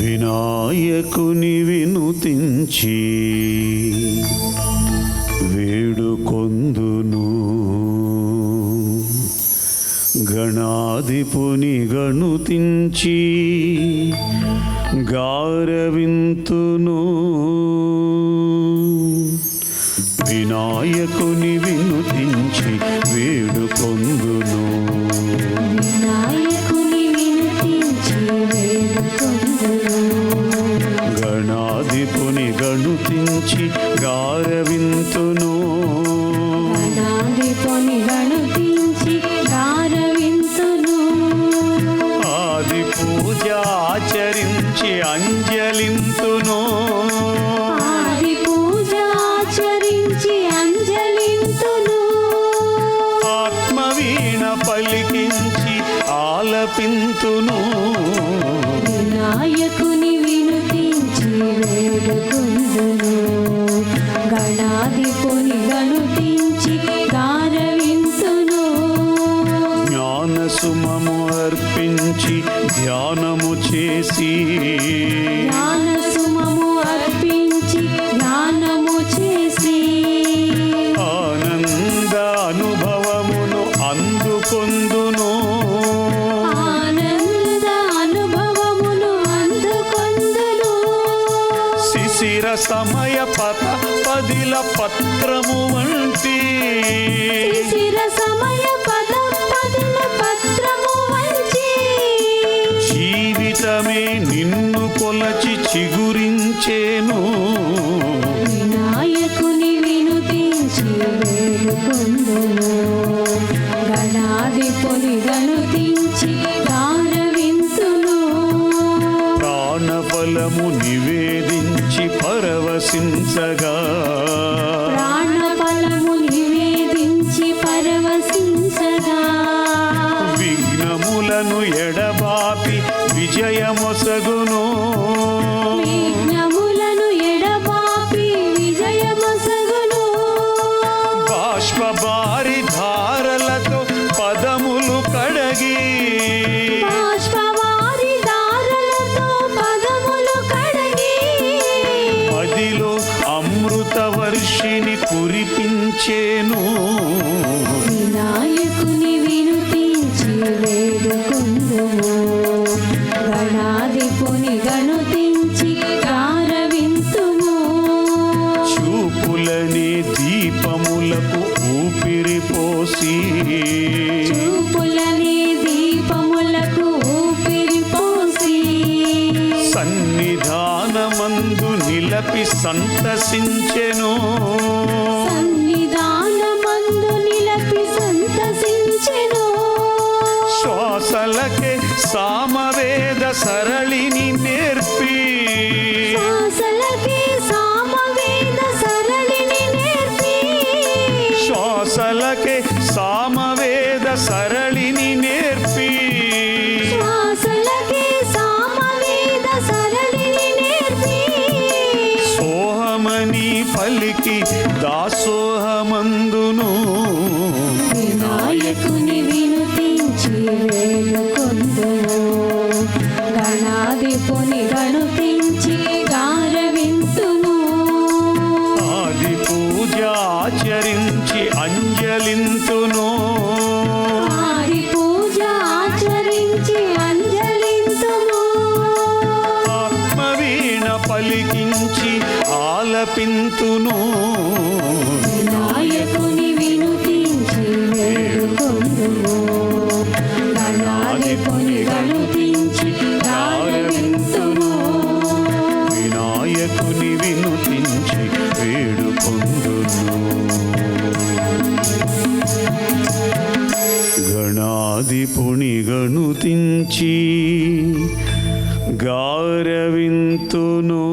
వినాయకుని వినుతించి వేడుకొందును. గణాధిపుని గణుతించి గారవింతును. వినాయకుని వినుతించి గణాధిపుని గణుతించి గారవింతును గణాధిపని గణుతించి గారవింతును. ఆది పూజ ఆచరించి అంజలింతును ఆది పూజ ఆచరించి అంజలింతును. ఆత్మవీణ పలికించి ఆలపింతును అందుకొందును. శిశిర సమయ పత పదిల పత్రము వంటి సమయ పద పదుల పత్రము వంచి జీవితమే నిన్ను కొలచి చిగురించేను ప్రాణఫలము నివేదించి పరవశించగా. ప్రాణఫలము నివేదించి పరవశించగా. విఘ్నములను ఎడబాపి విజయమొసగును. విఘ్నములను ఎడబాపి విజయమసగును. బాష్పబారి ధారలతో పదములు కడగి. అమృత వర్షిని కురిపించేను. వినాయకుని వినుతించి వేడుకొందుము. గణాధిపుని గణుతించి గారవింతుము. చూపులనే దీపములకు ఊపిరి పోసి. చూపులని దీపములకు ఊపిరి పోసి. సన్నిధానమందు నిలపి సంతసించెను. దాసోహమందును వినాయకుని వినుతించి వేడుకొందును గణాధిపుని గణుతించి గారవింతును ఆది పూజ ఆచరించి అంజలింతును పలికించి ఆలపింతును. వినాయకుని వినుతించి వేడుకొందుము గణాధిపుని గణుతించి గారవింతును వినాయకుని వినుతించి వేడుకొందును. గణాధిపుని గణుతించి గారవింతును.